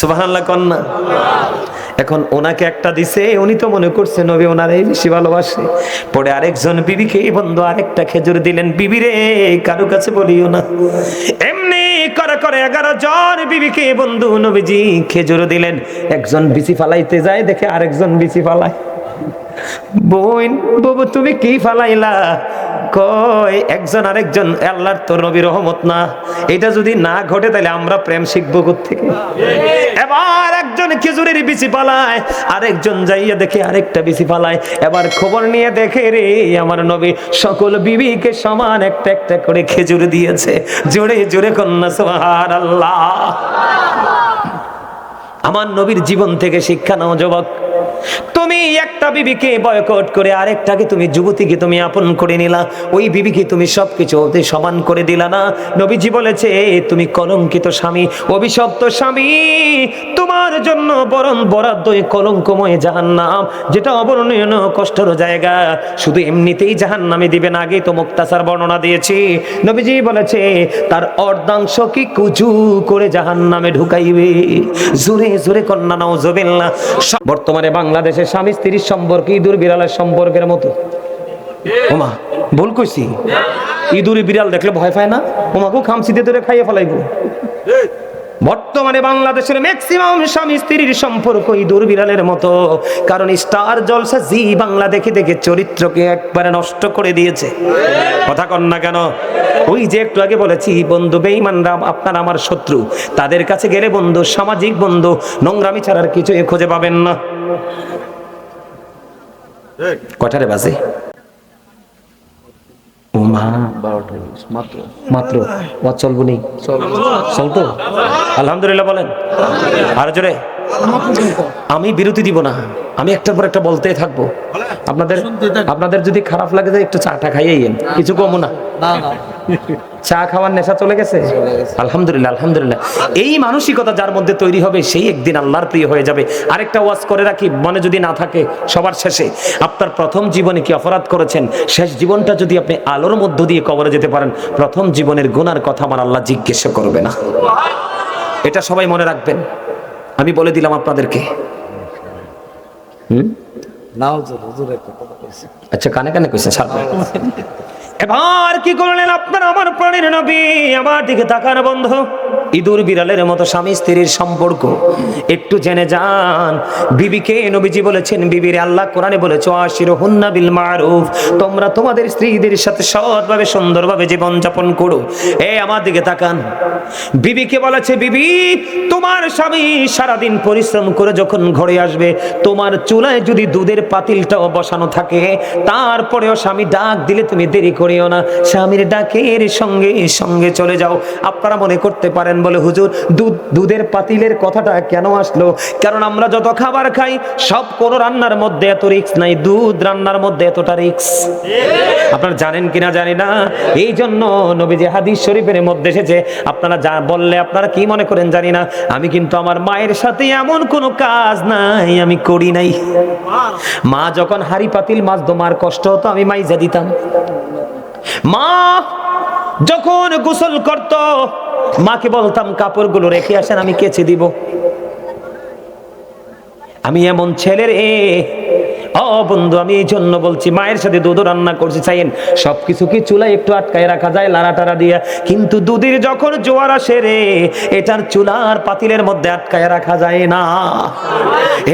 সুবহানাল্লাহ কন্যা এখন ওনাকে একটা দিছে, উনি তো মনে করছে নবী ওনারাই বেশি ভালোবাসে। পরে আরেকজন বিবিকে বন্ধু, আরেকটা খেজুর দিলেন বিবি রে, কারও কাছে বলিও না। এমনি করে করে এগারো জন বিবিকে, বন্ধু, নবীজি, খেজুর দিলেন। একজন বিচি ফালাইতে যায়, দেখে আরেকজন বিচি ফালায়। বোন, বাবু, তুমি কি ফালাইলা? কয়, একজন আরেকজন আল্লাহর তো নবী রহমত না। এটা যদি না ঘটে, তাহলে আমরা প্রেম শিখব থেকে এবার একজন খেজুরের বিচি পালায়, আরেকজন যাইয়া দেখে আরেকটা বিচি পালায়। এবার খবর নিয়ে দেখে রে, আমার নবী, সকল বিবিকে সমান একটা একটা করে খেজুর দিয়েছে। জোরে জোরে কন্যা সোহার আল্লাহ আমার নবীর জীবন থেকে শিক্ষা নাও, যুবক। তুমি একটা বিবিকে বয়কট করে আরেকটাকে তুমি যুবতীকে তুমি আপন করে নিলা। ওই বিবিকে তুমি সবকিছু ওদের সমান করে দিলা না। নবীজি বলেছে তুমি কলঙ্কিত স্বামী, অভিশপ্ত স্বামী। তোমার জন্য বরং বরাদ্দ কলঙ্কময় জাহান্নাম, যেটা অবর্ণনীয়, কষ্টের জায়গা। শুধু এমনিতেই জাহান জাহান্নামে দিবেন আগে তো মুক্তাসার বর্ণনা দিয়েছি। নবীজি বলেছে, তার অর্ধাংশ কি কুচু করে জাহান্নামে ঢুকাইবে? জোরে জোরে কন্যা নাও জবেল্লা বর্তমানে বাংলাদেশে স্বামী স্ত্রীর সম্পর্ক ইঁদুর বিড়ালের সম্পর্কের মতো। ওমা, ভুল কইছি। ইঁদুর বিড়াল দেখলে ভয় পায় না? ওমাকেও খামসিতে ধরে খাইয়ে ফেলাইবো। বর্তমানে বাংলাদেশের ম্যাক্সিমাম স্বামী স্ত্রীর সম্পর্ক ইঁদুর বিড়ালের মতো। কারণ স্টার জলসা জি বাংলা দেখে দেখে চরিত্রকে একবারে নষ্ট করে দিয়েছে। কথা কন না কেন? ওই যে একটু আগে বলেছি, বন্ধু বেঈমানরা আপনার আমার শত্রু। তাদের কাছে গেলে বন্ধু, সামাজিক বন্ধু, নোংরামি ছাড়ার কিছু খুঁজে পাবেন না। কটারে বাজে? মাত্র। মাত্র? চলবো নেই? চলতো? আলহামদুলিল্লাহ বলেন। আর জোরে? আমি বিরতি দিব না। আমি একটার পর একটা বলতেই থাকব। আপনাদের আপনাদের যদি খারাপ লাগে যে একটু চাটা খাইয়েন কিছু কমো না। চা খাওয়ার নেশা চলে গেছে। আলহামদুলিল্লাহ আলহামদুলিল্লাহ। এই মানসিকতা যার মধ্যে তৈরি হবে সেই একদিন আল্লাহর প্রিয় হয়ে যাবে। আরেকটা ওয়াজ করে রাখি মনে যদি না থাকে সবার শেষে। আপনার প্রথম জীবনে কি অপরাধ করেছেন? শেষ জীবনটা যদি আপনি আলোর মধ্য দিয়ে কবরে যেতে পারেন প্রথম জীবনের গুনার কথা আমার আল্লাহ জিজ্ঞেস করবে না। এটা সবাই মনে রাখবেন। আমি বলে দিলাম আপনাদেরকে। আচ্ছা কানে কানে কইছেন ছাড়বেন এবার কি করলেন আপনার আমার প্রাণের নবী? আমার দিকে তাকান বন্ধ। ইঁদুর বিড়ালের মতো স্বামী স্ত্রীর সম্পর্ক। একটু জেনে যান, বিবিকে নবীজি বলেছেন, বিবির আল্লাহ কোরআনে বলেছ আশির হুন্না বিল মারুফ। তোমরা তোমাদের স্ত্রীদের সাথে সৎভাবে, সুন্দরভাবে জীবন যাপন করো। এ, আমার দিকে তাকান। বিবিকে বলেছে, বিবি, তোমার স্বামী সারাদিন পরিশ্রম করে যখন ঘরে আসবে, তোমার চুলায় যদি দুধের পাতিলটাও বসানো থাকে, তারপরেও স্বামী ডাক দিলে তুমি দেরি করিও না। স্বামীর ডাকের সঙ্গে সঙ্গে চলে যাও। আপনারা মনে করতে পারেন বলে, হুজুর, দুধ, দুধের পাতিলের কথাটা কেন আসলো? কারণ আমরা যত খাবার খাই, সব কোন রান্নার মধ্যে এত রিক্স নাই। দুধ রান্নার মধ্যে এতটা রিক্স আপনারা জানেন কিনা জানি না? এই জন্য নবীজি হাদিস শরীফের মধ্যে এসেছে। আপনারা যা বললে আপনারা কি মনে করেন জানি না? আমি কিন্তু আমার মায়ের সাথে এমন কোনো কাজ নাই, আমি করি নাই। মা যখন হাড়ি পাতিল মাছ মার কষ্ট হতো, আমি মাইজা দিতাম। মা, যখন গোসল করত, মাকে বলতাম, কাপড়গুলো রেখে আসেন, আমি কেচে দিব। আমি এমন ছেলের এ বন্ধু, আমি এই জন্য বলছি, মায়ের সাথে দুধ রান্না করছি চাইেন সবকিছু কি চুলায় একটু আটকায় রাখা যায় লাড়া টাড়া দিয়া? কিন্তু দুধের যখন জোয়ার আসে রে, এটার চুলার পাতিলের মধ্যে আটকায় রাখা যায় না।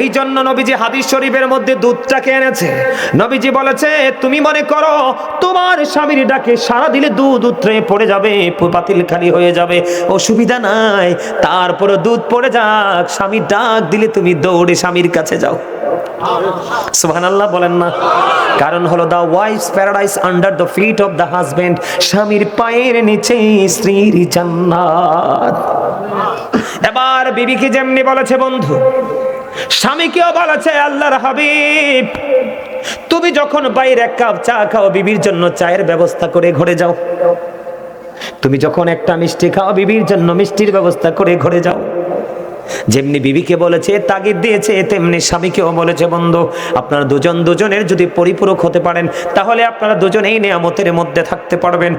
এই জন্য নবীজি হাদিস শরীফের মধ্যে দুধটাকে এনেছে? নবীজি বলেছে, তুমি মনে করো, তোমার স্বামীর ডাকে সারা দিলে দুধ উতরে পড়ে যাবে, পাতিল খালি হয়ে যাবে, অসুবিধা নাই। তারপরে দুধ পড়ে যাক, স্বামীর ডাক দিলে তুমি দৌড়ে স্বামীর কাছে যাও। সুবহানাল্লাহ বলেন না। কারণ হলো the wife's paradise under the feet of the husband স্বামীর পায়ের নিচে স্ত্রীর জান্নাত। এবার বিবিকে যেমনি বলেছে, বন্ধু, স্বামীকেও বলেছে, আল্লাহর হাবিব, তুমি যখন বাইরে এক কাপ চা খাও, বিবির জন্য চায়ের ব্যবস্থা করে ঘরে যাও। তুমি যখন একটা মিষ্টি খাও, বিবির জন্য মিষ্টির ব্যবস্থা করে ঘরে যাও। যেমনি বিবিকে বলেছে, তাগিদ দিয়েছে, তেমনি স্বামীকেও বলেছে, বন্ধু, আপনারা দুজন দুজনের যদি পরিপূরক হতে পারেন, তাহলে আপনারা দুজনেই নিয়ামতের মধ্যে থাকতে পারবেন।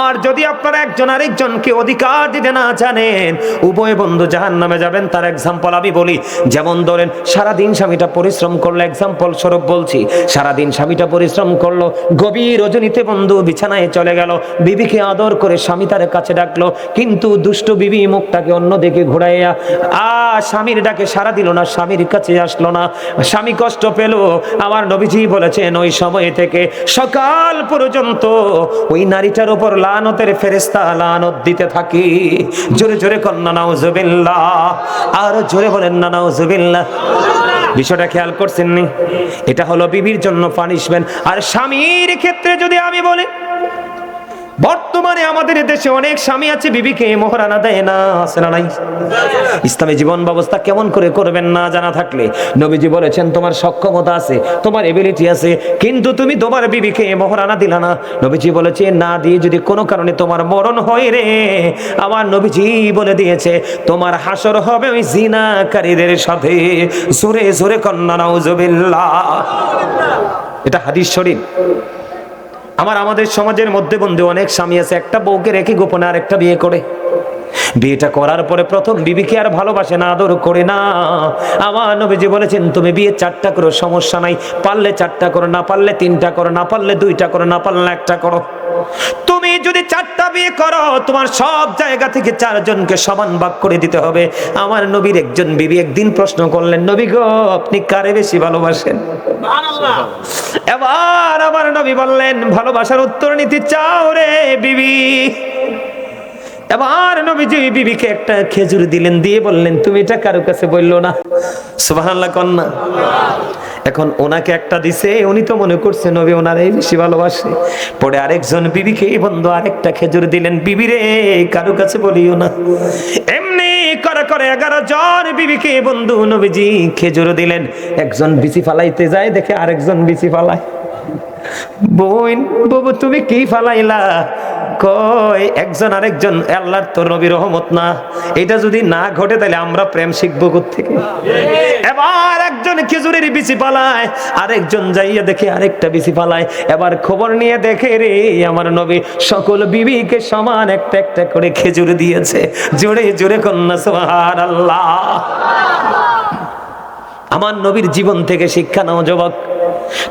আর যদি আপনারা একজন আরেকজনকে অধিকার দিতে না জানেন, উভয় বন্ধু জাহান নামে যাবেন। তার এক্সাম্পল আমি বলি, যেমন ধরেন, সারাদিন স্বামীটা পরিশ্রম করল এক্সাম্পল স্বরূপ বলছি, সারাদিন স্বামীটা পরিশ্রম করল, গভীর রজনীতে বন্ধু বিছানায় চলে গেল, বিবিকে আদর করে স্বামী তার কাছে ডাকলো, কিন্তু দুষ্ট বিবি মুখটাকে অন্য দিকে ঘুরাইয়া আ স্বামীর ডাকে সারা দিল না, স্বামীর কাছে আসলো না। স্বামী কষ্ট পেল। আমার নবীজি বলেছেন, ওই সময় থেকে সকাল পর্যন্ত ওই নারীটার উপর লানতের ফেরেস্তা লানত দিতে থাকি। জোরে জোরে কন্যা নাউজুবিল্লাহ আর জোরে বলেন না নাউজুবিল্লাহ বিষয়টা খেয়াল করছেন নি? এটা হলো বিবির জন্য পানিশমেন্ট আর স্বামীর ক্ষেত্রে যদি আমি বলি বর্তমানে আমাদের দেশে অনেক স্বামী আছে, বিবিকে মোহরানা দেয় না, আছে না নাই? ইসলামী জীবন ব্যবস্থা কেমন করে করবেন না জানা থাকলে? নবীজি বলেছেন, তোমার সক্ষমতা আছে, তোমার এবিলিটি আছে, কিন্তু তুমি তোমার বিবিকে মোহরানা দিলা না। নবীজি বলেছে, না দিয়ে যদি কোনো কারণে তোমার মরণ হয় রে, আমার নবীজি বলে দিয়েছে, তোমার হাসর হবে ওই জিনাকারীদের সাথে। জোরে জোরে কন্যা, নাউজুবিল্লাহ। এটা হাদিস শরীফ। আমার আমাদের সমাজের মধ্যে বন্ধু অনেক স্বামী আছে, একটা বউকে রেখে গোপনে আর একটা বিয়ে করে। বিয়েটা করার পরে প্রথম বিবিকে আর ভালোবাসে না আদর করে না। আমার নবীজি বলেছেন, তুমি বিয়ে চারটা করো, সমস্যা নাই। পারলে চারটা করো, না পারলে তিনটা করো, না পারলে দুইটা করো, না পারলে একটা করো। তুমি যদি চারটা বিয়ে করো, তোমার সব জায়গা থেকে চারজনকে সমান ভাগ করে দিতে হবে। আমার নবীর একজন বিবি একদিন প্রশ্ন করলেন, নবী গো, আপনি কারে বেশি ভালোবাসেন? এবার আমার নবী বললেন, ভালোবাসার উত্তর নিতে চাও রে বিবি। এবার নবীজি বিবিকে একটা খেজুর দিলেন, দিয়ে বললেন, তুমি এটা কারও কাছে বলল না? সুবহানাল্লাহ কন্যা এখন ওনাকে একটা দিছে, উনি তো মনে করছে, নবী ওনারাই বেশি ভালোবাসে। পরে আরেকজন বিবিকে বন্ধু, আরেকটা খেজুর দিলেন। বিবিরে কারও কাছে বলিও না। এমনি করে করে এগারো জন বিবিকে বন্ধু নবীজি খেজুর দিলেন। একজন বিচি ফালাইতে যায়, দেখে আরেকজন বিচি ফালায়। বোন, বাবু তুমি কি ফালাইলা? একজন আরেকজন, আল্লাহর নবী রহমত না। এটা যদি না ঘটে, তাহলে আমরা প্রেম শিখব থেকে এবার একজন খেজুরের বিচি পালায় আরেকজন যাইয়া দেখে আরেকটা বিচি পালায় এবার খবর নিয়ে দেখে রে, আমার নবী, সকল বিবিকে সমান একটা একটা করে খেজুর দিয়েছে। জোরে জোরে কন্যা সোহার আল্লাহ আমার নবীর জীবন থেকে শিক্ষা নাও, যুবক।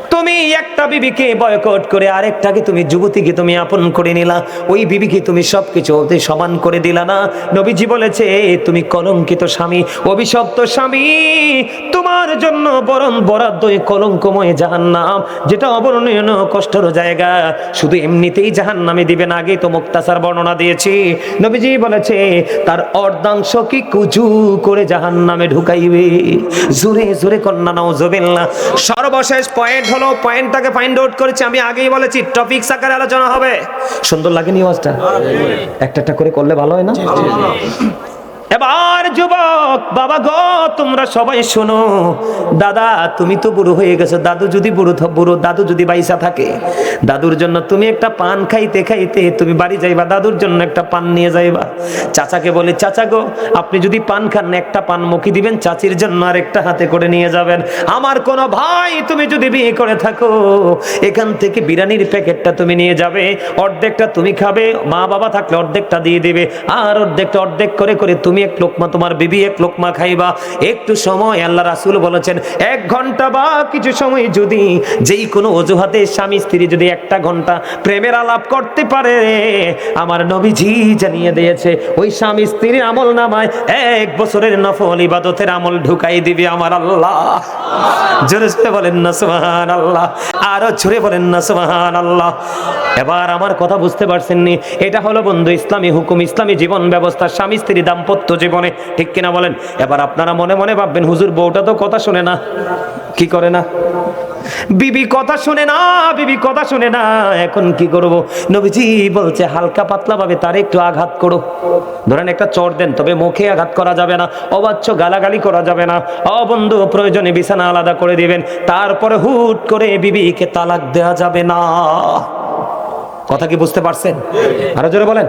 তুমি একটা বিবিকে বয়কট করে আরেকটাকে তুমি যুবতীকে তুমি আপন করে নিলা। ওই বিবিকে তুমি সবকিছু ওতে সমান করে দিলা না। নবীজি বলেছে, তুমি কলঙ্কিত স্বামী, অভিশপ্ত স্বামী। তোমার জন্য বরং বরাদ্দ কলঙ্কময় জাহান্নাম, যেটা অবর্ণনীয় কষ্টের জায়গা। শুধু এমনিতেই জাহান্নামে দিবেন আগে তো মুক্তাসার বর্ণনা দিয়েছি। নবীজি বলেছে, তার অর্ধাংশ কি কুচু করে জাহান্নামে ঢুকাইবে? জোরে জোরে কন্যা, নাও জবিল্লা। সর্বশেষ পয়েন্ট হলো পয়েন্টটাকে ফাইন্ড আউট করেছি আমি আগেই বলেছি টপিক সাকারে আলোচনা হবে। সুন্দর লাগেনি আওয়াজটা? একটা একটা করে করলে ভালো হয় না? এবার যুবক, বাবা গো, তোমরা সবাই শোনো। দাদা, তুমি তো বুড়ো হয়ে গেছো। দাদু যদি বুড়ো বুড়ো, দাদু যদি বাইসা থাকে, দাদুর জন্য তুমি একটা পান খাইতে খাইতে তুমি বাড়ি যাইবা, দাদুর জন্য একটা পান নিয়ে যাইবা। চাচাকে বলে, চাচা গো, আপনি যদি পান খান, একটা পান মুখি দিবেন, চাচির জন্য আর একটা হাতে করে নিয়ে যাবেন। আমার কোনো ভাই, তুমি যদি বিয়ে করে থাকো, এখান থেকে বিরিয়ানির প্যাকেটটা তুমি নিয়ে যাবে, অর্ধেকটা তুমি খাবে মা বাবা থাকলে অর্ধেকটা দিয়ে দিবে, আর অর্ধেকটা অর্ধেক করে করে তুমি এক লোকমা তোমার বিবি এক লোকমা খাইবা। একটু সময় আল্লাহ রাসুল বলেছেন, এক ঘণ্টা বা কিছু সময় যদি যেই কোনো অজুহাতে স্বামী স্ত্রী যদি একটা ঘণ্টা প্রেমের আলাপ করতে পারে, আমার নবীজি জানিয়ে দিয়েছে, ওই স্বামী স্ত্রীর আমল নামায় এক বছরের নফল ইবাদতের আমল ঢুকাই দিবে আমার আল্লাহ। জোরে জোরে বলেন না সুবহান আল্লাহ আরও জোরে বলেন না সুবহান আল্লাহ এবার আমার কথা বুঝতে পারছেন নি এটা হলো বন্ধু ইসলামী হুকুম, ইসলামী জীবন ব্যবস্থা, স্বামী স্ত্রী দাম্পত্য জীবনে। ঠিক কিনা বলেন? এবার আপনারা মনে মনে ভাববেন, হুজুর বউটা তো কথা শুনে না। কি করে না? বিবি কথা শুনে না, বিবি কথা শুনে না। এখন কি করব? নবীজি বলছে, হালকা পাতলা ভাবে তার একটু আঘাত করো। ধরেন একটা চর দেন, তবে মুখে আঘাত করা যাবে না, অবাচ্য গালাগালি করা যাবে না। অবন্ধু প্রয়োজনে বিছানা আলাদা করে দিবেন। তারপরে হুট করে বিবিকে তালাক দেওয়া যাবে না। কথা কি বুঝতে পারছেন? আরও জোরে বলেন।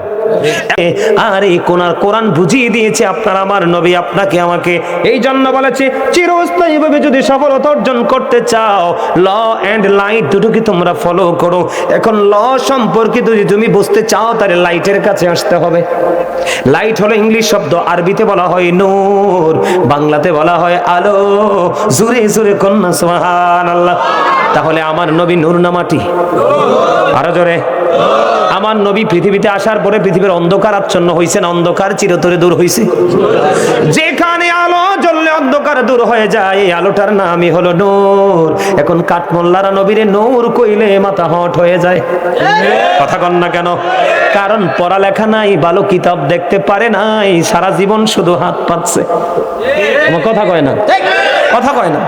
আর এই কোরআন কোরআন বুঝিয়ে দিয়েছে আপনার আমার নবী, আপনাকে আমাকে এই জন্য বলেছে, চিরস্থায়ী ভাবে যদি সফলতা অর্জন করতে চাও, ল এন্ড লাইট দুটোকে তোমরা ফলো করো। এখন ল সম্পর্কে যদি তুমি বুঝতে চাও, তাহলে লাইটের কাছে আসতে হবে। লাইট হলো ইংলিশ শব্দ, আরবিতে বলা হয় নূর, বাংলাতে বলা হয় আলো। জুরে জুরে কন্যা সুবহান আল্লাহ তাহলে আমার নবী নূর না মাটি? আরও জোরে। আমার নবী পৃথিবীতে আসার পরে পৃথিবীর অন্ধকার আচ্ছন্ন হয়েছে না? অন্ধকার চিরতরে দূর হয়েছে যেখানে আলো জ্বললে অন্ধকার দূর হয়ে যায়, এই আলোটার নামই হলো নূর। এখন কাঠমোল্লারা নবীরে নূর কইলে মাথা হট হয়ে যায়। কথা কন না কেন? কারণ পড়ালেখা নাই, ভালো কিতাব দেখতে পারে নাই, সারা জীবন শুধু হাত পাচ্ছে কথা কয় না? কথা কয় না?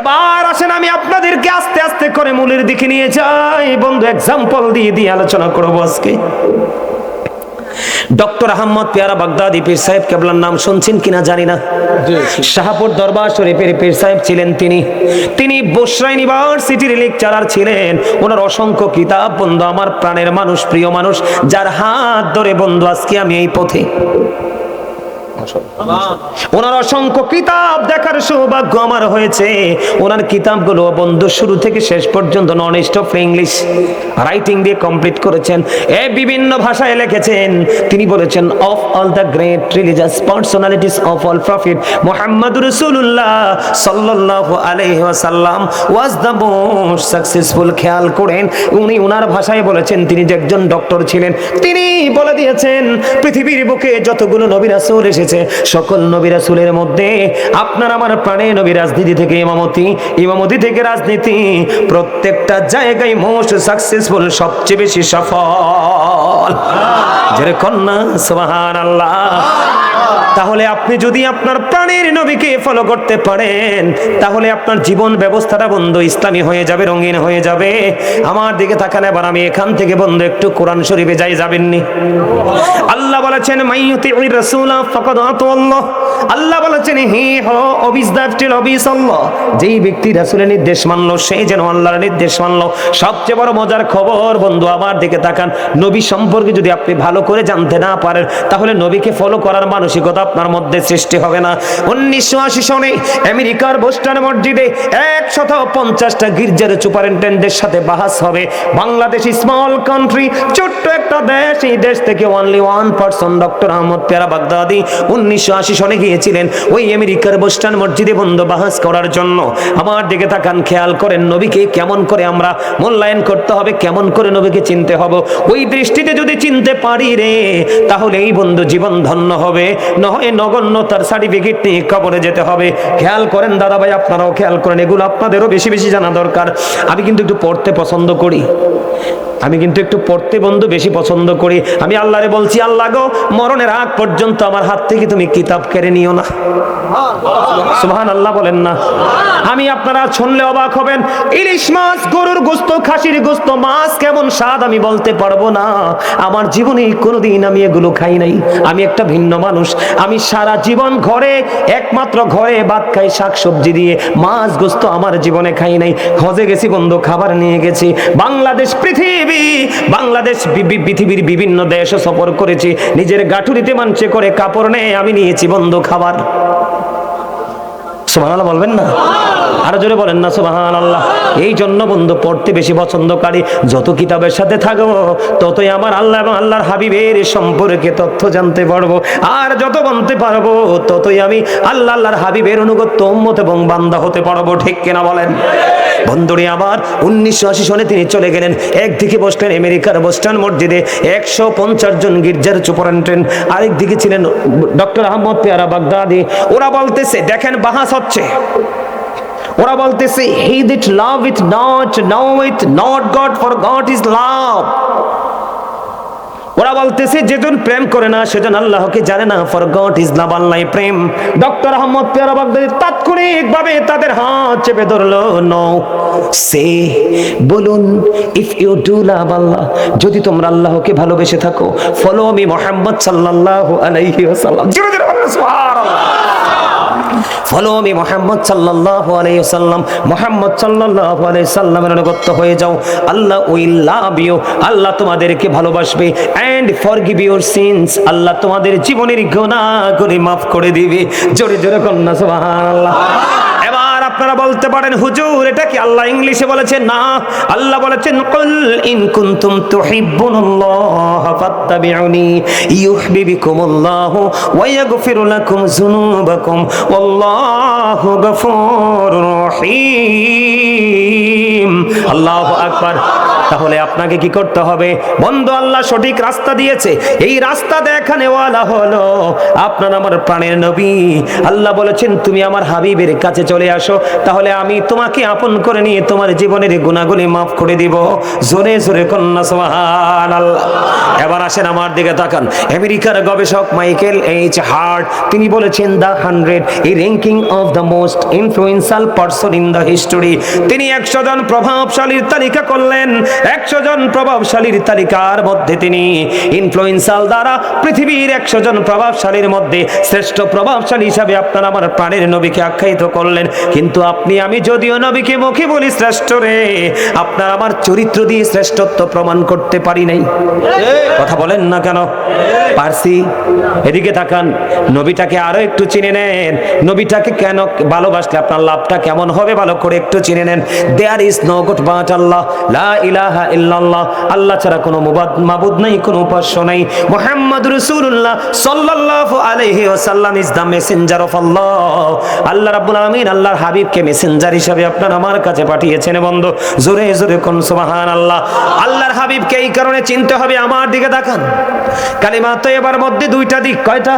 এবার আসেন আমি আস্তে করে মূলের দিকে নিয়ে যাই বন্ধু এক্সাম্পল দিয়ে দিয়ে আলোচনা করব আজকে। ডক্টর আহমদ পেয়ারা বাগদাদি পীর সাহেব কেবলার নাম শুনছেন কিনা জানি না। শাহপুর দরবার শরীফের পীর সাহেব ছিলেন তিনি। তিনি বসরা ইউনিভার্সিটির লেকচারার ছিলেন। ওনার অসংখ্য কিতাব বন্ধু আমার প্রাণের মানুষ প্রিয় মানুষ যার হাত ধরে বন্ধু আজকে আমি এই পথে। ওনার অসংখ্য কিতাব দেখার সৌভাগ্য আমার হয়েছে। ওনার কিতাবগুলো বন্ধু শুরু থেকে শেষ পর্যন্ত নন স্টপ ইংলিশ রাইটিং দিয়ে কমপ্লিট করেছেন। এ বিভিন্ন ভাষায় লিখেছেন। তিনি বলেছেন of all the great religious personalities of all prophet Muhammad রসুল্লাহ সাল্লাল্লাহু আলাইহি ওয়াসাল্লাম ওয়াজ দ্য মোস্ট সাকসেসফুল খেয়াল করেন। উনি ওনার ভাষায় বলেছেন, তিনি যে একজন ডক্টর ছিলেন, তিনি বলে দিয়েছেন, পৃথিবীর বুকে যতগুলো নবী রাসূল এসেছে। সকল নবী রাসুলের মধ্যে আপনার আমার প্রাণে নবী রাজনীতি থেকে ইমামতি ইমামতি থেকে রাজনীতি, প্রত্যেকটা জায়গায় মোস্ট সাকসেসফুল সবচেয়ে বেশি সফল। যেরকম না সোহান আল্লাহ তাহলে আপনি যদি আপনার প্রাণের নবীকে ফলো করতে পারেন, তাহলে আপনার জীবন ব্যবস্থাটা বন্ধ, ইসলামী হয়ে যাবে, রঙিন হয়ে যাবে। আমার দিকে তাকান, এবার আমি এখান থেকে বন্ধ, একটু কোরআন শরীফে যাই, যাবেননি? আল্লাহ বলেছেন মাইয়ুতি রাসূলা ফাকাদ আল্লাহ। বলেছেন, হি হো অবিস আল্লাহ। যেই ব্যক্তি রাসূলের নির্দেশ মানলো, সে যেন আল্লাহর নির্দেশ মানলো। সবচেয়ে বড় মজার খবর, বন্ধু, আমার দিকে তাকান। নবী সম্পর্কে যদি আপনি ভালো করে জানতে না পারেন, তাহলে নবীকে ফলো করার মানসিকতা আপনার মধ্যে সৃষ্টি হবে না। উনিশশো আশি সনে আমেরিকার বোস্টন মসজিদে একশত পঞ্চাশটা গির্জার সুপারিনটেন্ডেন্টের সাথে বাহাস হবে। বাংলাদেশ স্মল কান্ট্রি ছোট্ট একটা দেশ, এই দেশ থেকে only one person doctor Ahmad Peyara Baghdadi উনিশশো আশি সনে গিয়েছিলেন ওই আমেরিকার বোস্টন মসজিদে বন্ধ বাহাস করার জন্য। আমার দিকে তাকান, খেয়াল করেন, নবীকে কেমন করে আমরা মূল্যায়ন করতে হবে, কেমন করে নবীকে চিনতে হবে? ওই দৃষ্টিতে যদি চিনতে পারি রে তাহলে এই বন্ধু জীবন ধন্য হবে। নয় নগণ্য তার সার্টিফিকেট নিয়ে কবরে যেতে হবে। খেয়াল করেন দাদা ভাই আপনারাও খেয়াল করেন, এগুলো আপনাদেরও বেশি বেশি জানা দরকার। আমি কিন্তু একটু পড়তে পছন্দ করি। আমি কিন্তু একটু পড়তে বন্ধু বেশি পছন্দ করি। আমি আল্লাহরে বলছি, আল্লাহ গো, মরণের আগ পর্যন্ত আমার হাত থেকে তুমি কিতাব কেড়ে নিও না। সুহান আল্লাহ বলেন না। আমি আপনারা শুনলে অবাক হবেন, ইলিশ মাছ, গরুর গোস্ত, খাসির গোস্ত, মাছ কেমন স্বাদ আমি বলতে পারব না। আমার জীবনে কোনোদিন আমি এগুলো খাই নাই। আমি একটা ভিন্ন মানুষ। আমি সারা জীবন ঘরে, একমাত্র ঘরে ভাত খাই শাক সবজি দিয়ে। মাছ, গোস্ত আমার জীবনে খাই নাই। হজে গেছি বন্ধু, খাবার নিয়ে গেছি। বাংলাদেশ পৃথিবী, বাংলাদেশ পৃথিবীর বিভিন্ন দেশে সফর করেছি। নিজের গাঠুরিতে মানছে করে কাপড় নেই আমি নিয়েছি বন্ধু খাবার। সুবহানাল্লাহ বলবেন না? আরও জোরে বলেন না সুবহান আল্লাহ এই জন্য বন্ধু, পড়তে বেশি পছন্দকারী যত কিতাবের সাথে থাকব, ততই আমার আল্লাহ এবং আল্লাহর হাবিবের সম্পর্কে তথ্য জানতে পারব। আর যত জানতে পারব, ততই আমি আল্লাহ আল্লাহর হাবিবের অনুগত্য উম্মত এবং বান্দা হতে পারব, ঠিক কিনা বলেন? বন্ধুরে আবার উনিশশো আশি সনে তিনি চলে গেলেন, একদিকে বসলেন আমেরিকার বোস্টন মসজিদে, একশো পঞ্চাশ জন গির্জার চুপারেন্টেন আরেক দিকে ছিলেন ডক্টর আহমদ পেয়ারা বাগদাদি। ওরা বলতেছে, দেখেন বাহাস হচ্ছে। ওরা বলতেছে he that love it not know it not God for God is love ওরা বলতেছে, যেজন প্রেম করে না, সেজন আল্লাহকে জানে না for God is love Allah Prem. Doctor Ahmad Peyara Baghdadi তাৎক্ষণিক ভাবে তাদের হাত চেপে ধরলো নো সে বলুন if you do love Allah, যদি তোমরা আল্লাহকে ভালোবেসে থাকো ফলো মি মোহাম্মদ সাল্লাল্লাহু আলাইহি ওয়াসাল্লাম। জোরে জোরে সুবহানাল্লাহ। ফলো আমি মোহাম্মদ সাল্লাল্লাহু আলাইহি সাল্লাম মোহাম্মদ সাল্লাল্লাহু আলাইহি সাল্লামের অনুগত হয়ে যাও। আল্লাহ উইল লাভ ইউ। আল্লাহ তোমাদেরকে ভালোবাসবে। And forgive your sins. Allah তোমাদের জীবনের গুনাহগুলি মাফ করে দিবে। জোরে জোরে কন্যা, সুবহানাল্লাহ। আপনারা বলতে পারেন, হুজুর, এটা কি আল্লাহ ইংলিশে বলেছে? না, আল্লাহ বলেছেন, কুল ইন কুনতুম তুহিব্বুনাল্লাহ ফাত্তাবিউনি ইউহিব্বুকুমুল্লাহু ওয়া ইয়াগফির লাকুম যুনুবাকুম ওয়াল্লাহু গফুরুর রহিম। আল্লাহু আকবার। তাহলে আপনাকে কি করতে হবে? বন্ধু আল্লাহ সঠিক রাস্তা দিয়েছে। এই রাস্তা দেখানে ওয়ালা হলো আপনার আমার প্রাণের নবী। আল্লাহ বলেছেন, তুমি আমার হাবিবের কাছে চলে আসো। তাহলে আমি তোমাকে আপন করে নিয়ে তোমার জীবনের গুণাগুলি মাফ করে দিব। জোরে জোরে কন্যা সোহান এবার আসেন আমার দিকে তাকান। আমেরিকার গবেষক মাইকেল এইচ হার্ট, তিনি বলেছেন, দ্য হান্ড্রেড এই ranking of the most influential person in the history. তিনি একশো জন প্রভাবশালীর তালিকা করলেন। একশো জন প্রভাবশালীর তালিকার মধ্যে তিনি ইনফ্লুয়েন্সাল দ্বারা পৃথিবীর একশো জন প্রভাবশালীর মধ্যে শ্রেষ্ঠ প্রভাবশালী হিসাবে আপনার আমার প্রাণের নবীকে আখ্যায়িত করলেন। কিন্তু আপনি, আমি যদিও নবীকে মুখে বলি শ্রেষ্ঠ রে, আপনার আমার চরিত্র দিয়ে শ্রেষ্ঠত্ব প্রমাণ করতে পারি নাই। কথা বলেন না কেন? পারসি, এদিকে তাকান। নবীটাকে আরও একটু চিনে নেন। নবীটাকে কেন ভালোবাসলে? আপনার লাভটা কেমন হবে? ভালো করে একটু চিনে নেন। There is no god but Allah লা ইলাহা ইল্লাল্লাহ, আল্লাহ ছাড়া কোনো মাবুদ নাই, কোনো উপাস্য নাই। মুহাম্মদ রাসূলুল্লাহ সাল্লাল্লাহু আলাইহি ওয়াসাল্লাম is the messenger of Allah Allah রাব্বুল আলামিন আল্লাহর হাবিবকে মেসেঞ্জার হিসাবে আপনার আমার কাছে পাঠিয়েছেন বন্ধু। জোরে জোরে কোন সুবহানাল্লাহ। আল্লাহর হাবিবকে এই কারণে চিনতে হবে, আমার দিকে তাকান। কালিমা তো এবার মধ্যে দুইটা দিক, কয়টা?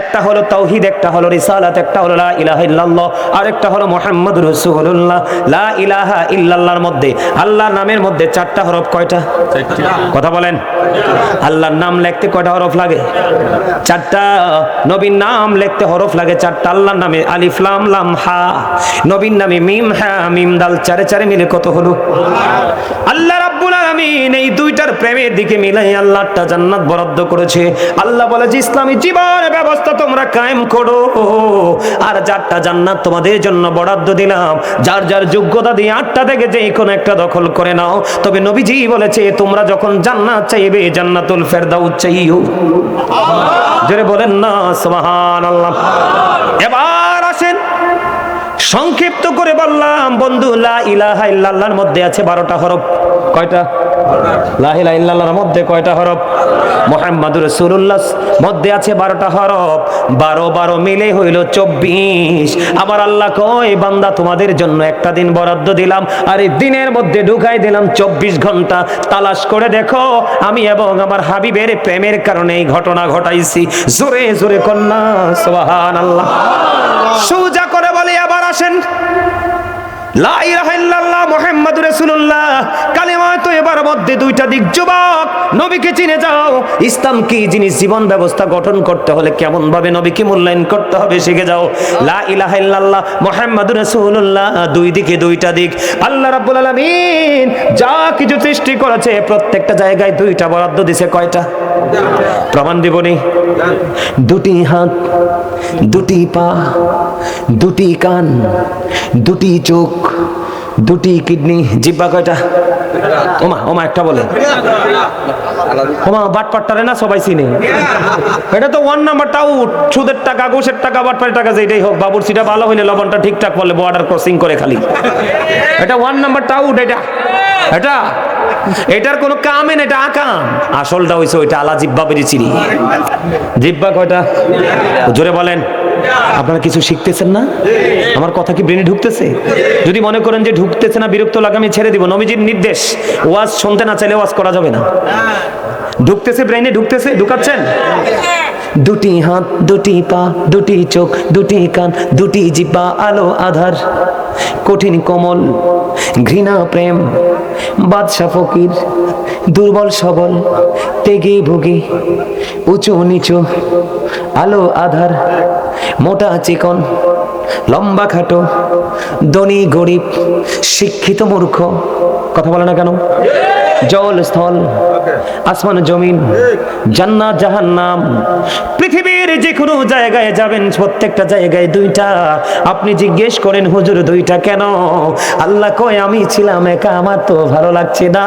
একটা হলো তাওহীদ, একটা হলো রিসালাত, একটা হলো লা ইলাহা ইল্লাল্লাহ, আর একটা হলো মুহাম্মাদুর রাসূলুল্লাহ। লা ইলাহা ইল্লাল্লাহর মধ্যে। আল্লাহর নামের মধ্যে চারটা হরফ কয়টা? কথা বলেন। আল্লাহর নাম লিখতে কয়টা হরফ লাগে? চারটা নবীর নাম লিখতে হরফ লাগে চারটা। আল্লাহর নামে আলিফ লাম লাম হা। নবীর নামে মিম হা মিম দাল চারে চারে মিলে কত হলো? আল্লাহ আলামিন এই দুইটার প্রেমের দিকে মিলাই আল্লাহটা জান্নাত বরাদ্দ করেছে। আল্লাহ বলে যে ইসলামী জীবন ব্যবস্থা তোমরা কায়েম করো। আর চারটা জান্নাত তোমাদের জন্য বরাদ্দ দিলাম যার যার যোগ্যতা দিয়ে আটটা থেকে যে কোনো একটা দখল করে নাও। তবে নবীজি বলেছে তোমরা যখন জান্নাত চাইবে জান্নাতুল ফেরদাউস চাইও। জোরে বলেন না সুবহানাল্লাহ। এবার সংক্ষিপ্ত করে বললাম, বন্ধু, লা মধ্যে আছে বারোটা হরফ। কয়টা? একটা দিন বরাদ্দ দিলাম। দিনের মধ্যে ঢুকাই দিলাম চব্বিশ ঘণ্টা। তালাশ করে দেখো, আমি এবং আমার হাবিবের প্রেমের কারণে এই ঘটনা ঘটাইছি। জোরে জোরে কন্যা সোহান সোজা করে বলে আসেন। লা ইলাহা ইল্লাল্লাহ মুহাম্মাদুর রাসূলুল্লাহ। কালেমা এবার মধ্যে দুইটা দিক, যুবক, নবীকে চিনে যাও। ইসলাম কি জিনিস? জীবন ব্যবস্থা গঠন করতে হলে কেমন ভাবে নবীকে মূল্যায়ন করতে হবে শিখে যাও। লা ইলাহা ইল্লাল্লাহ রাসূলুল্লাহ, দুই দিকে দুইটা দিক। আল্লাহ রাব্বুল আলামিন যা কিছু সৃষ্টি করেছে, প্রত্যেকটা জায়গায় দুইটা বরাদ্দ দিছে, কয়টা? প্রমাণ দিবনি দুটি হাত, দুটি পা, দুটি কান, দুটি চোখ দুটি কিডনি, জিব্বা কয়টা? ওমা ওমা, একটা বলে। ওমা বাট পাট্টারে না সবাই চিনে? এটা তো ওয়ান নাম্বারটা আউট সুদের টাকা, ঘুষের টাকা বাটপাড়ের টাকা, যেটাই হোক, বাবুর সিটা ভালো হইলে লবণটা ঠিকঠাক বলে বর্ডার ক্রসিং করে খালি। এটা ওয়ান নাম্বারটা আউট এটা। এটা? এটার কোনো কামে না, এটা আকাম। আসলটা হইছে ওইটা, আলা জিব্বা বেরিয়েছিলি জিব্বা কয়টা? জোরে বলেন। আপনারা কিছু শিখতেছেন না? আমার কথা কি ব্রেনে ঢুকতেছে? যদি মনে করেন যে ঢুকতেছে না, বিরক্ত লাগে আমি ছেড়ে দিব। নবীজির নির্দেশ, ওয়াজ শুনতে না চাইলে ওয়াজ করা যাবে না। ঢুকতেছে ব্রেনে, ঢুকতেছে? ঢুকাচ্ছেন? দুটি হাত, দুটি পা, দুটি চোখ, দুটি কান, দুটি জিব্বা, আলো, আধার, কঠিন কোমল, ঘৃণা, প্রেম, বাদশা, ফকির, দুর্বল সবল, তেগে, ভুগে, উঁচু, নিচু আলো আধার, মোটা চিকন, লম্বা খাটো, ধনী গরিব, শিক্ষিত মূর্খ। কথা বলে না কেন? জল স্থল, আসমান জমিন, জান্নাত জাহান্নাম। পৃথিবীর যে কোনো জায়গায় যাবেন, প্রত্যেকটা জায়গায় দুইটা। আপনি জিজ্ঞেস করেন, হুজুর, দুইটা কেন? আল্লাহ কয়, আমি ছিলাম একা, আমার তো ভালো লাগছে না।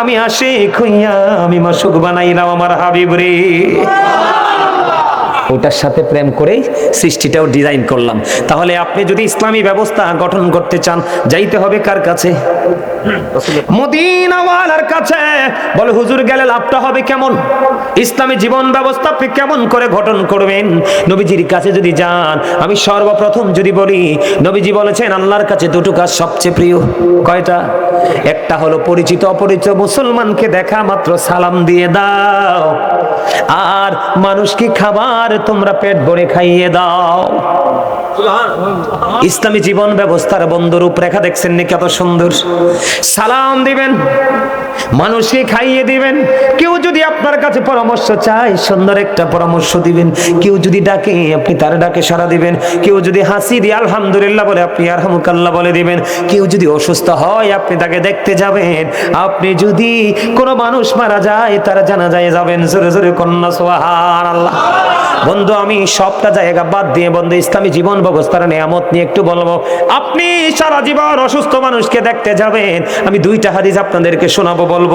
আমি আসি খুইয়া আমি মাসুক বানাইলাম আমার হাবিব রে। ওটার সাথে প্রেম করেই সৃষ্টিটাও ডিজাইন করলাম। তাহলে আপনি যদি ইসলামী ব্যবস্থা গঠন করতে চান, যাইতে হবে কার কাছে? মদিনাওয়ালার কাছে। বলে, হুজুর গেলে লাভটা হবে কেমন? ইসলামী জীবন ব্যবস্থা আপনি কেমন করে গঠন করবেন? নবীজির কাছে যদি যান, আমি সর্বপ্রথম যদি বলি, নবীজি বলেছেন, আল্লাহর কাছে দুটো কাজ সবচেয়ে প্রিয়। কয়টা? একটা হলো পরিচিত অপরিচিত মুসলমানকে দেখা মাত্র সালাম দিয়ে দাও। আর মানুষকে খাবার তোমরা পেট ভরে খাইয়ে দাও। ইসলামী জীবন ব্যবস্থার বন্ধ রূপরেখা দেখছেন নি কত সুন্দর? সালাম দিবেন, মানুষকে খাইয়ে দিবেন। কেউ যদি আপনার কাছে পরামর্শ চায়, সুন্দর একটা পরামর্শ দিবেন। কেউ যদি ডাকে, আপনি তার ডাকে সাড়া দিবেন। কেউ যদি হাসি দিয়ে আলহামদুলিল্লাহ বলে, আপনি আরহামুকাল্লাহ বলে দিবেন। কেউ যদি অসুস্থ হয়, আপনি তাকে দেখতে যাবেন। আপনি যদি কোনো মানুষ মারা যায়, তারা জানা যায় যাবেন। জোরে জোরে কন্যা সোহার আল্লাহ বন্ধু, আমি সবটা জায়গা বাদ দিয়ে বন্ধু, ইসলামী জীবন ব্যবস্থার নিয়ামত নিয়ে একটু বলব। আপনি সারা জীবন অসুস্থ মানুষকে দেখতে যাবেন। আমি দুইটা হাদিস আপনাদেরকে শোনাবো, বলব।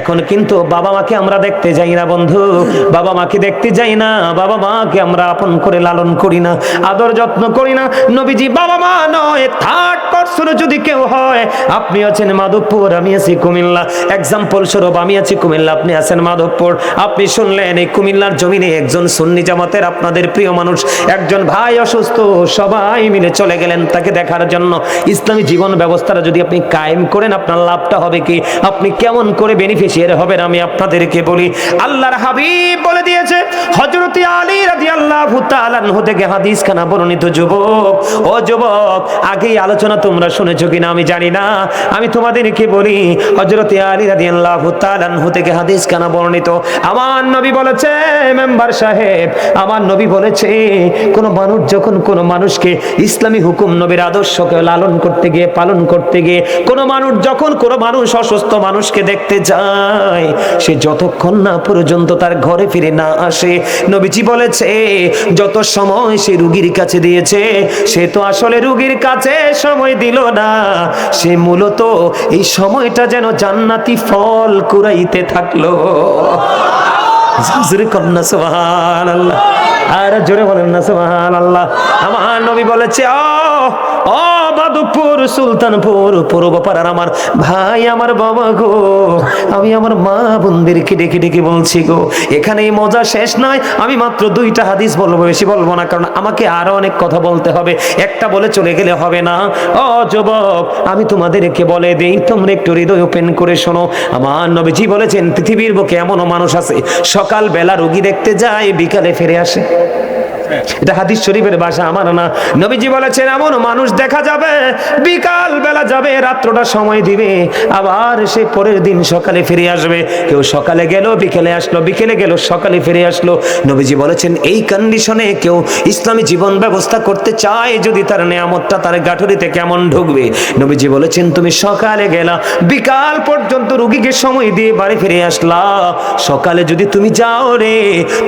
এখন কিন্তু বাবা মাকে আমরা দেখতে যাই না, বন্ধু। বাবা মাকে দেখতে যাই না, বাবা মাকে আমরা আপন করে লালন করি না, আদর যত্ন করি না। নবীজি বাবা মা নয় থার্ড পার্সন যদি কেউ হয়, আপনি আছেন মাধবপুর, আমি আছি কুমিল্লা। এক্সাম্পল স্বরূপ, আমি আছি কুমিল্লা, আপনি আছেন মাধবপুর। আপনি শুনলেন এই কুমিল্লার জমিনে একজন সুন্নি জামাতের আপনাদের প্রিয় মানুষ, একজন ভাই অসুস্থ, সবাই মিলে চলে গেলেন তাকে দেখার জন্য। ইসলামী জীবন ব্যবস্থাটা যদি আপনি কায়েম করেন, আপনার লাভটা হবে কি? আপনি কেমন করে বেনিফিশিয়ারি হবেন আমি আপনাদেরকে বলি। আল্লাহর হাবিব বলে দিয়েছে, হযরতে আলী রাদিয়াল্লাহু তাআলা আনহু থেকে হাদিস খানা বর্ণিত যুবক, ও যুবক, আগেই আলোচনা তোমরা শুনেছো কিনা আমি জানি না। আমি তোমাদেরকে বলি, হযরতে আলী রাদিয়াল্লাহু তাআলা আনহু থেকে হাদিস খানা বর্ণিত। আমার নবী বলেছে, মেম্বার সাহেব, আমার নবী বলেছে, কোন মানুষ যখন কোন মানুষকে ইসলামী হুকুম নবীর আদর্শকে লালন করতে গিয়ে, পালন করতে গিয়ে, কোন মানুষ যখন কোন মানুষ অসুস্থ মানুষকে দেখতে যায়, সে যতক্ষণ না পর্যন্ত তার ঘরে ফিরে না আসে। নবীজি বলেছে, যত সময় সে রুগীর কাছে দিয়েছে, সে তো আসলে রুগীর কাছে সময় দিল না। সে মূলত এই সময়টা যেন জান্নাতি ফল কুড়াইতে থাকল। জোরে কন্যা সুবহান আল্লাহ আর জোরে বলেন না সুবহানাল্লাহ। আমার নবী বলেছে ও মাধবপুর সুলতানপুর, পূর্ব পাড়ার আমার ভাই, আমার বাবা গো। আমি আমার মা বোনদেরকে ডেকে ডেকে বলছি গো এখানে এই মজা শেষ নয়। আমি মাত্র দুইটা হাদিস বলব, বেশি বলব না, কারণ আমাকে আরও অনেক কথা বলতে হবে। একটা বলে চলে গেলে হবে না। ও যুবক, আমি তোমাদেরকে বলে দেই, তোমরা একটু হৃদয় ওপেন করে শোনো। আমার নবীজি বলেছেন, পৃথিবীর বুকে এমনও মানুষ আছে সকাল বেলা রোগী দেখতে যায়, বিকালে ফিরে আসে। এটা হাদিস শরীফের ভাষা, আমার না। নবীজি বলেছেন, এমন মানুষ দেখা যাবে, বিকাল বেলা যাবে, রাত্রটা সময় দিবে, আবার সে পরের দিন সকালে ফিরে আসবে। কেউ সকালে গেল, বিকেলে আসলো, বিকেলে গেল, সকালে ফিরে আসলো। নবীজি বলেছেন, এই কন্ডিশনে কেউ ইসলামী জীবন ব্যবস্থা করতে চায়, যদি তার নেয়ামতটা তার গাঠুরিতে কেমন ঢুকবে। নবীজি বলেছেন, তুমি সকালে গেলা, বিকাল পর্যন্ত রুগীকে সময় দিয়ে বাড়ি ফিরে আসলা। সকালে যদি তুমি যাও রে,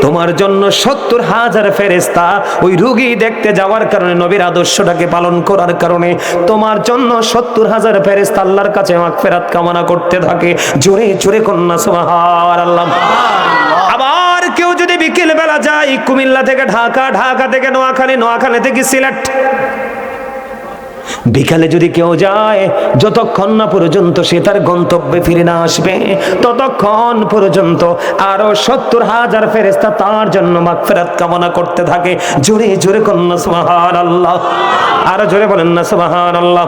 তোমার জন্য সত্তর হাজার ফেরেস্তা ওই রুগী দেখতে যাওয়ার কারণে নবীর আদর্শটাকে পালন করার কারণে তোমার জন্য সত্তর হাজার ফেরেস্তা আল্লাহর কাছে মাগফিরাত কামনা করতে থাকে। জোরে জোরে কন্যা সোহার আল্লাহ আবার কেউ যদি বিকেল বেলা যায় কুমিল্লা থেকে ঢাকা ঢাকা থেকে নোয়াখালী নোয়াখালী থেকে সিলেট। বিকালে যদি কেউ যায়, যতক্ষণ না পর্যন্ত সে তার গন্তব্যে ফিরে না আসবে, ততক্ষণ পর্যন্ত আরও সত্তর হাজার ফেরেস্তা তার জন্য মাগফিরাত কামনা করতে থাকে। জোরে জোরে কন্যা সুবাহ আল্লাহ আরও জোরে বলেন না সুবাহ আল্লাহ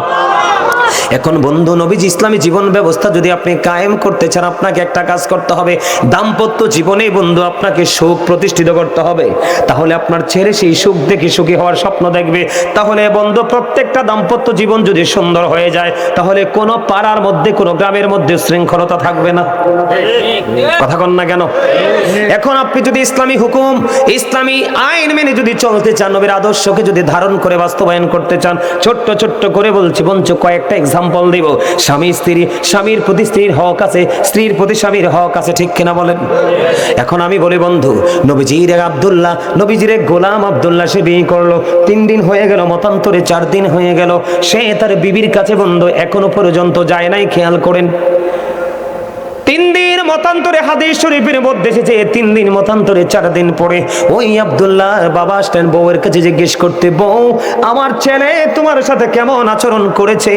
এখন বন্ধু নবীজ, ইসলামী জীবন ব্যবস্থা যদি আপনি কায়েম করতে চান, আপনাকে একটা কাজ করতে হবে। দাম্পত্য জীবনে বন্ধু আপনাকে সুখ প্রতিষ্ঠিত করতে হবে। তাহলে আপনার ছেলে সেই সুখ দেখে সুখী হওয়ার স্বপ্ন দেখবে। তাহলে বন্ধু, প্রত্যেকটা দাম্পত্য জীবন যদি সুন্দর হয়ে যায়, তাহলে কোনো পাড়ার মধ্যে, কোনো গ্রামের মধ্যে শৃঙ্খলতা থাকবে না। কথা কন না কেন? এখন আপনি যদি ইসলামী হুকুম, ইসলামী আইন মেনে যদি চলতে চান, নবীর আদর্শকে যদি ধারণ করে বাস্তবায়ন করতে চান, ছোট্ট ছোট্ট করে বলছি, বঞ্চ কয়েকটা এক্সাম্পল দিব। স্বামী, স্ত্রী, স্বামীর প্রতি স্ত্রীর হক আছে, স্ত্রীর প্রতি স্বামীর হক আছে, ঠিক কিনা বলেন? এখন আমি বলি, বন্ধু, নবীজির আবদুল্লাহ, নবীজির গোলাম আব্দুল্লাহ সে বিয়ে করল। তিন দিন হয়ে গেল, মতান্তরে চার দিন হয়ে গেল। সে তার বিবির কাছে বন্ধু, এখনও পর্যন্ত যায় নাই, খেয়াল করেন। তিন দিন মতান্তরে হাদিস শরীফের মধ্যে এসেছে। তিন দিন মতান্তরে, চার দিন পরে ওই আব্দুল্লাহ বাবা আসলেন বউয়ের কাছে জিজ্ঞেস করতে, বউ, আমার ছেলে তোমার সাথে কেমন আচরণ করেছে?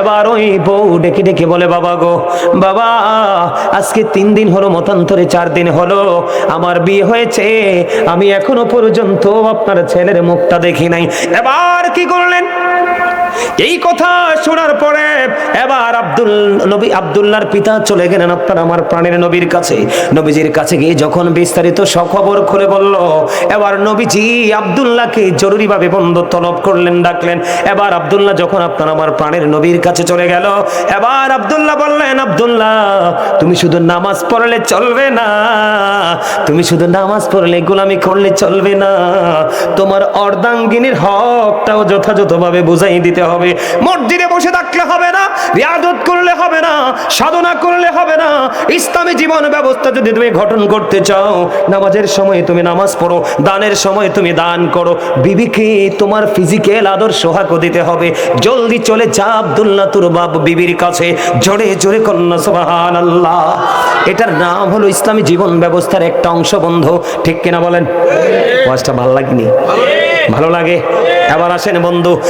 এবার ওই বউ ডেকে ডেকে বলে, বাবা গো, বাবা, আজকে তিন দিন হলো, মতান্তরে চার দিন হলো, আমার বিয়ে হয়েছে, আমি এখনও পর্যন্ত আপনার ছেলের মুখটা দেখি নাই। এবার কি করলেন? এই কথা শোনার পরে এবার আব্দুল নবী, আব্দুল্লাহর পিতা চলে গেলেন আপনার আমার প্রাণের নবীর কাছে। নবীজির কাছে গিয়ে যখন বিস্তারিত সখবর খুলে বলল, এবার নবীজি আব্দুল্লাহকে জরুরিভাবে বন্ধ তলব করলেন, ডাকলেন। এবার আব্দুল্লাহ যখন আপনার আমার প্রাণের নবীর কাছে চলে গেল, এবার আব্দুল্লাহ বললেন, আব্দুল্লাহ, তুমি শুধু নামাজ পড়লে চলবে না, তুমি শুধু নামাজ পড়লে গোলামি করলে চলবে না। তোমার অর্ধাঙ্গিনীর হকটাও যথাযথভাবে বুঝাই দিতে হবে। মসজিদে বসে থাকলে হবে না রিয়াদত করলে হবে না সাধনা করলে হবে না। ইসলামী জীবন ব্যবস্থা যদি তুমি গঠন করতে চাও নামাজের সময় তুমি নামাজ পড়ো দানের সময় তুমি দান করো। বিবিকে তোমার ফিজিক্যাল দিতে হবে। জলদি চলে যা আব্দুল্লাহ তোর বাপ বিবির কাছে। জোরে জোরে কন্যা সুবহান আল্লাহ এটার নাম হলো ইসলামী জীবন ব্যবস্থার একটা অংশ বন্ধ। ঠিক কিনা বলেন? ভালো লাগেনি? ভালো লাগে? এবার আসেন বন্ধু।